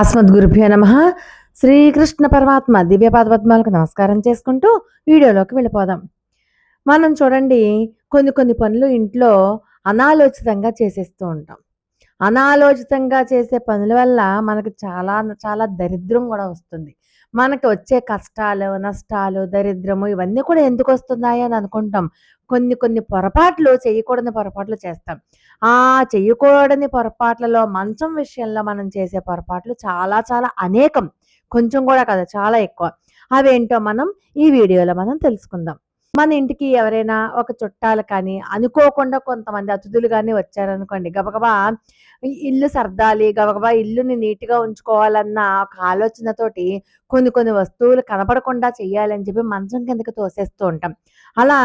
అస్మద్గురుభ్యో నమ. శ్రీకృష్ణ పరమాత్మ దివ్యపాద పద్మాలకు నమస్కారం చేసుకుంటూ వీడియోలోకి వెళ్ళిపోదాం. మనం చూడండి కొన్ని కొన్ని పనులు ఇంట్లో అనాలోచితంగా చేసేస్తూ ఉంటాం. అనాలోచితంగా చేసే పనుల వల్ల మనకు చాలా చాలా దరిద్రం కూడా వస్తుంది. మనకి వచ్చే కష్టాలు నష్టాలు దరిద్రము ఇవన్నీ కూడా ఎందుకు వస్తున్నాయి అని అనుకుంటాం. కొన్ని కొన్ని పొరపాట్లు చేయకూడని పొరపాట్లు చేస్తాం. ఆ చేయకూడని పొరపాట్లలో మంచం విషయంలో మనం చేసే పొరపాట్లు చాలా చాలా అనేకం. కొంచెం కూడా కాదు చాలా ఎక్కువ. అవేంటో మనం ఈ వీడియోలో మనం తెలుసుకుందాం. మన ఇంటికి ఎవరైనా ఒక చుట్టాలు కానీ అనుకోకుండా కొంతమంది అతిథులు కానీ వచ్చారనుకోండి గబగబా ఇల్లు సర్దాలి గబగబా ఇల్లుని నీట్గా ఉంచుకోవాలన్న ఒక ఆలోచనతోటి కొన్ని కొన్ని వస్తువులు కనపడకుండా చేయాలని చెప్పి మంచం కిందకి తోసేస్తూ ఉంటాం. అలా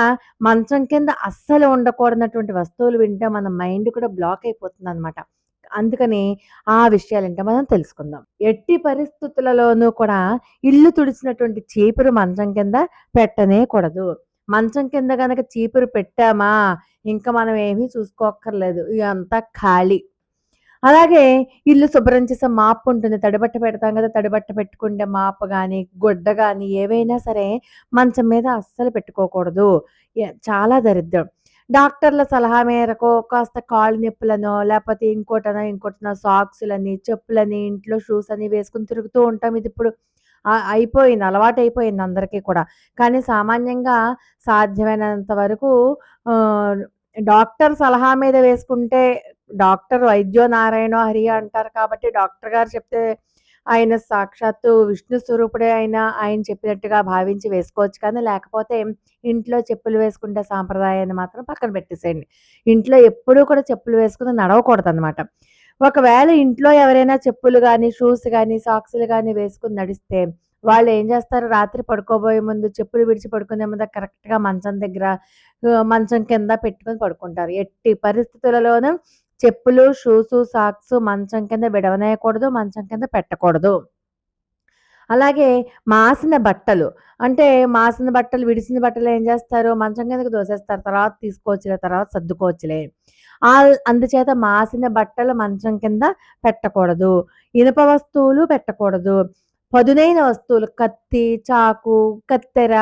మంచం కింద అస్సలు ఉండకూడనటువంటి వస్తువులు వింటే మన మైండ్ కూడా బ్లాక్ అయిపోతుంది అనమాట అందుకని ఆ విషయాలు ఏంటో మనం తెలుసుకుందాం. ఎట్టి పరిస్థితులలోనూ కూడా ఇల్లు తుడిచినటువంటి చీపురు మంచం కింద పెట్టనే కూడదు. మంచం కింద కనుక చీపురు పెట్టామా? ఇంకా మనం ఏమీ చూసుకోక్కర్లేదు. ఇదంతా ఖాళీ. అలాగే ఇల్లు శుభ్రం చేసే మాపు ఉంటుంది. తడిబట్ట పెడతాం కదా తడిబట్ట పెట్టుకుంటే మాపు కానీ గుడ్డ కానీ ఏవైనా సరే మంచం మీద అస్సలు పెట్టుకోకూడదు. చాలా దరిద్రం. డాక్టర్ల సలహా మేరకు కాస్త కాళ్ళు నొప్పులనో లేకపోతే ఇంకోటనో ఇంకోటనో సాక్స్లని చెప్పులని ఇంట్లో షూస్ అని వేసుకుని తిరుగుతూ ఉంటాం ఇది ఇప్పుడు. అయిపోయింది అలవాటు అయిపోయింది అందరికీ కూడా. కానీ సామాన్యంగా సాధ్యమైనంత వరకు డాక్టర్ సలహా మీద వేసుకుంటే డాక్టర్ వైద్యో నారాయణ హరి అంటారు కాబట్టి డాక్టర్ గారు చెప్తే ఆయన సాక్షాత్తు విష్ణు స్వరూపుడే అయినా ఆయన చెప్పినట్టుగా భావించి వేసుకోవచ్చు కానీ లేకపోతే ఇంట్లో చెప్పులు వేసుకుంటే సాంప్రదాయాన్ని మాత్రం పక్కన పెట్టేసేయండి. ఇంట్లో ఎప్పుడూ కూడా చెప్పులు వేసుకుని నడవకూడదు అనమాట ఒకవేళ ఇంట్లో ఎవరైనా చెప్పులు కానీ షూస్ కానీ సాక్స్లు కానీ వేసుకుని నడిస్తే వాళ్ళు ఏం చేస్తారు? రాత్రి పడుకోబోయే ముందు చెప్పులు విడిచి పడుకునే ముందు కరెక్ట్గా మంచం దగ్గర మంచం కింద పెట్టుకొని పడుకుంటారు. ఎట్టి పరిస్థితులలోనూ చెప్పులు షూస్ సాక్స్ మంచం కింద విడవనేయకూడదు మంచం కింద పెట్టకూడదు. అలాగే మాసిన బట్టలు అంటే మాసిన బట్టలు విడిసిన బట్టలు ఏం చేస్తారు? మంచం కిందకి దోసేస్తారు తర్వాత తీసుకోవచ్చులే తర్వాత సర్దుకోవచ్చులే. అందుచేత మాసిన బట్టలు మంచం కింద పెట్టకూడదు. ఇనుప వస్తువులు పెట్టకూడదు. పదునైన వస్తువులు కత్తి చాకు కత్తెర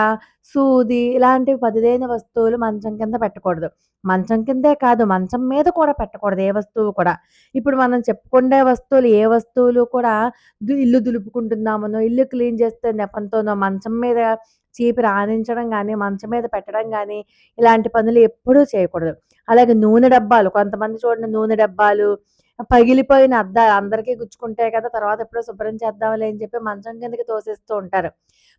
సూది ఇలాంటివి పదునైన వస్తువులు మంచం కింద పెట్టకూడదు. మంచం కిందే కాదు మంచం మీద కూడా పెట్టకూడదు ఏ వస్తువు కూడా. ఇప్పుడు మనం చెప్పుకుండే వస్తువులు ఏ వస్తువులు కూడా ఇల్లు దులుపుకుంటున్నామనో ఇల్లు క్లీన్ చేస్తే నెపంతోనో మంచం మీద చీపి రాణించడం కానీ మంచం మీద పెట్టడం కానీ ఇలాంటి పనులు ఎప్పుడూ చేయకూడదు. అలాగే నూనె డబ్బాలు కొంతమంది చూడండి నూనె డబ్బాలు పగిలిపోయిన అద్దాలు అందరికీ గుచ్చుకుంటాయి కదా తర్వాత ఎప్పుడో శుభ్రం చేద్దాంలే అని చెప్పి మంచం కిందకి తోసేస్తూ ఉంటారు.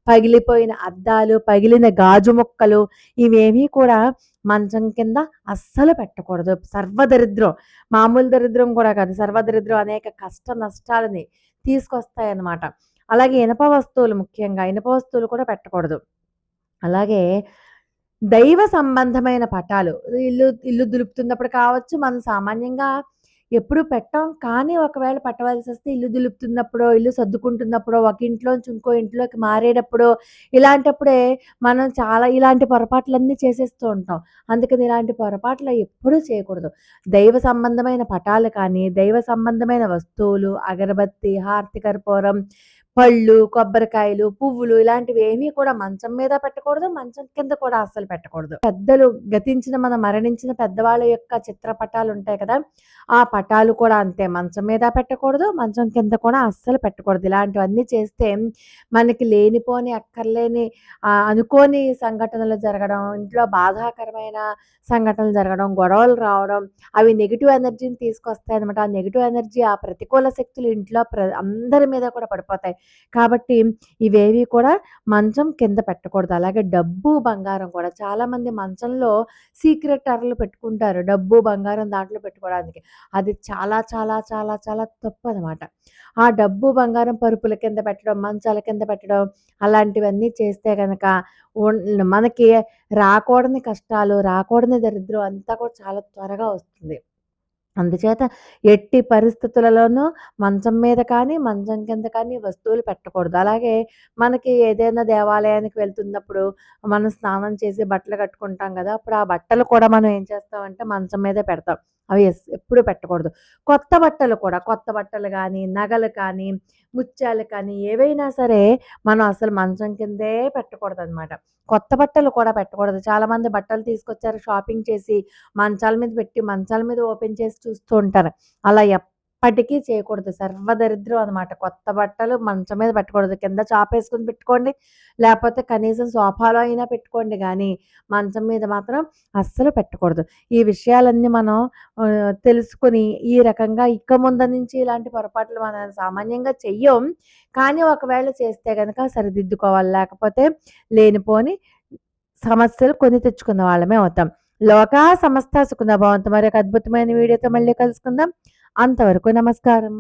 పగిలిపోయిన అద్దాలు పగిలిన గాజు ముక్కలు ఇవేమీ కూడా మంచం కింద అస్సలు పెట్టకూడదు. సర్వదరిద్రం మామూలు దరిద్రం కూడా కాదు. సర్వదరిద్రం అనేక కష్ట నష్టాలని తీసుకొస్తాయన్నమాట. అలాగే ఇనప వస్తువులు ముఖ్యంగా ఇనప వస్తువులు కూడా పెట్టకూడదు. అలాగే దైవ సంబంధమైన పటాలు ఇల్లు ఇల్లు దులుపుతున్నప్పుడు కావచ్చు మనం సామాన్యంగా ఎప్పుడు పెట్టాం. కానీ ఒకవేళ పట్టవలసి వస్తే ఇల్లు దులుపుతున్నప్పుడో ఇల్లు సర్దుకుంటున్నప్పుడో ఒక ఇంట్లోంచి ఇంకో ఇంట్లోకి మారేటప్పుడు ఇలాంటప్పుడే మనం చాలా ఇలాంటి పొరపాట్లన్నీ చేసేస్తూ ఉంటాం. అందుకని ఇలాంటి పొరపాట్లు ఎప్పుడూ చేయకూడదు. దైవ సంబంధమైన పటాలు కానీ దైవ సంబంధమైన వస్తువులు అగరబత్తి హారతి కర్పూరం పళ్ళు కొబ్బరికాయలు పువ్వులు ఇలాంటివి ఏమీ కూడా మంచం మీద పెట్టకూడదు మంచం కింద కూడా అస్సలు పెట్టకూడదు. పెద్దలు గతించిన మన మరణించిన పెద్దవాళ్ళ యొక్క చిత్రపటాలు ఉంటాయి కదా ఆ పటాలు కూడా అంతే. మంచం మీద పెట్టకూడదు మంచం కింద కూడా అస్సలు పెట్టకూడదు. ఇలాంటివన్నీ చేస్తే మనకి లేనిపోని అక్కర్లేని అనుకోని సంఘటనలు జరగడం ఇంట్లో బాధాకరమైన సంఘటనలు జరగడం గొడవలు రావడం అవి నెగిటివ్ ఎనర్జీని తీసుకొస్తాయి అనమాట ఆ నెగిటివ్ ఎనర్జీ ఆ ప్రతికూల శక్తులు ఇంట్లో ప్ర అందరి మీద కూడా పడిపోతాయి. కాబట్టి ఇవేవి కూడా మంచం కింద పెట్టకూడదు. అలాగే డబ్బు బంగారం కూడా చాలామంది మంచంలో సీక్రెట్ అరలు పెట్టుకుంటారు. డబ్బు బంగారం దాంట్లో పెట్టుకోవడానికి. అది చాలా చాలా చాలా చాలా తప్పు అనమాట ఆ డబ్బు బంగారం పరుపుల కింద పెట్టడం మంచాల కింద పెట్టడం అలాంటివన్నీ చేస్తే కనుక మనకి రాకూడని కష్టాలు రాకూడని దరిద్రం అంతా కూడా చాలా త్వరగా వస్తుంది. అందుచేత ఎట్టి పరిస్థితులలోనూ మంచం మీద కానీ మంచం కింద కానీ వస్తువులు పెట్టకూడదు. అలాగే మనకి ఏదైనా దేవాలయానికి వెళ్తున్నప్పుడు మనం స్నానం చేసి బట్టలు కట్టుకుంటాం కదా అప్పుడు ఆ బట్టలు కూడా మనం ఏం చేస్తామంటే మంచం మీదే పెడతాం. అవి ఎస్ పెట్టకూడదు. కొత్త బట్టలు కూడా కొత్త బట్టలు కానీ నగలు కానీ ముత్యాలు కానీ ఏవైనా సరే మనం అసలు మంచం కిందే పెట్టకూడదు అనమాట కొత్త బట్టలు కూడా పెట్టకూడదు. చాలామంది బట్టలు తీసుకొచ్చారు షాపింగ్ చేసి మంచాల మీద పెట్టి మంచాల మీద ఓపెన్ చేసి చూస్తూ ఉంటారు. అలా ఎప్పటికీ చేయకూడదు. సర్వదరిద్రం అనమాట కొత్త బట్టలు మంచం మీద పెట్టకూడదు. కింద చాపేసుకుని పెట్టుకోండి. లేకపోతే కనీసం సోఫాలో అయినా పెట్టుకోండి కానీ మంచం మీద మాత్రం అస్సలు పెట్టకూడదు. ఈ విషయాలన్నీ మనం తెలుసుకుని ఈ రకంగా ఇక ముందు నుంచి ఇలాంటి పొరపాట్లు మనం సామాన్యంగా చెయ్యం. కానీ ఒకవేళ చేస్తే కనుక సరిదిద్దుకోవాలి. లేకపోతే లేనిపోని సమస్యలు కొని తెచ్చుకున్న వాళ్ళమే అవుతాం. లోక సమస్త సుఖన భవంతు. మరి ఒక అద్భుతమైన వీడియోతో మళ్ళీ కలుసుకుందాం. అంతవరకు నమస్కారం.